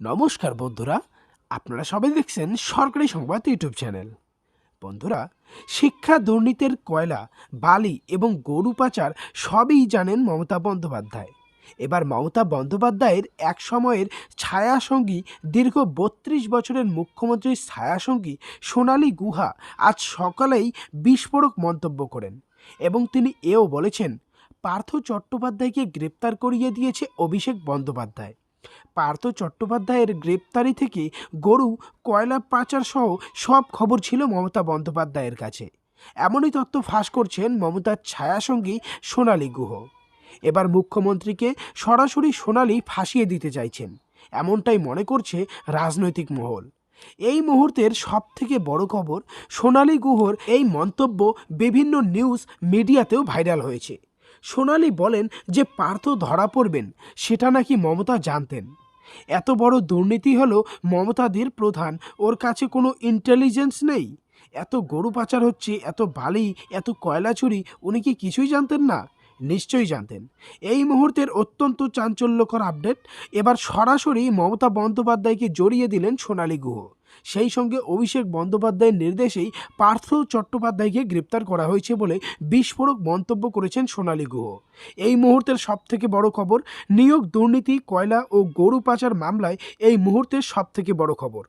নমস্কার বন্ধুরা, আপনারা সবাই দেখছেন সরকারি সংবাদ ইউটিউব চ্যানেল। বন্ধুরা, শিক্ষা, দুর্নীতির কয়লা, বালি এবং গরু পাচার সবই জানেন মমতা বন্দ্যোপাধ্যায়। এবার মমতা বন্দ্যোপাধ্যায়ের এক সময়ের ছায়াসঙ্গী, দীর্ঘ বত্রিশ বছরের মুখ্যমন্ত্রীর ছায়াসঙ্গী সোনালী গুহা আজ সকালেই বিস্ফোরক মন্তব্য করেন এবং তিনি এও বলেছেন, পার্থ চট্টোপাধ্যায়কে গ্রেপ্তার করিয়ে দিয়েছে অভিষেক বন্দ্যোপাধ্যায়। পার্থ চট্টোপাধ্যায়ের গ্রেপ্তারি থেকে গরু, কয়লা পাচার সহ সব খবর ছিল মমতা বন্দ্যোপাধ্যায়ের কাছে। এমনই তত্ত্ব ফাঁস করছেন মমতার ছায়াসঙ্গী সোনালী গুহ। এবার মুখ্যমন্ত্রীকে সরাসরি সোনালি ফাঁসিয়ে দিতে চাইছেন। এমনটাই মনে করছে রাজনৈতিক মহল। এই মুহূর্তের সব থেকে বড় খবর সোনালী গুহর এই মন্তব্য বিভিন্ন নিউজ মিডিয়াতেও ভাইরাল হয়েছে। সোনালি বলেন যে পার্থ ধরা পড়বেন, সেটা নাকি মমতা জানতেন। এত বড় দুর্নীতি হলো মমতাদের প্রধান, ওর কাছে কোনো ইন্টেলিজেন্স নেই। এত গরু পাচার হচ্ছে, এত বালি, এত কয়লা চুরি, উনি কি কিছুই জানতেন না? নিশ্চয়ই জানতেন। এই মুহূর্তের অত্যন্ত চাঞ্চল্যকর আপডেট, এবার সরাসরি মমতা বন্দ্যোপাধ্যায়কে জড়িয়ে দিলেন সোনালী গুহ। সেই সঙ্গে অভিষেক বন্দ্যোপাধ্যায়ের নির্দেশেই পার্থ চট্টোপাধ্যায়কে গ্রেপ্তার করা হয়েছে বলে বিস্ফোরক মন্তব্য করেছেন সোনালী গুহ। এই মুহূর্তের সবথেকে বড় খবর, নিয়োগ দুর্নীতি, কয়লা ও গরু পাচার মামলায় এই মুহূর্তের সবথেকে বড় খবর।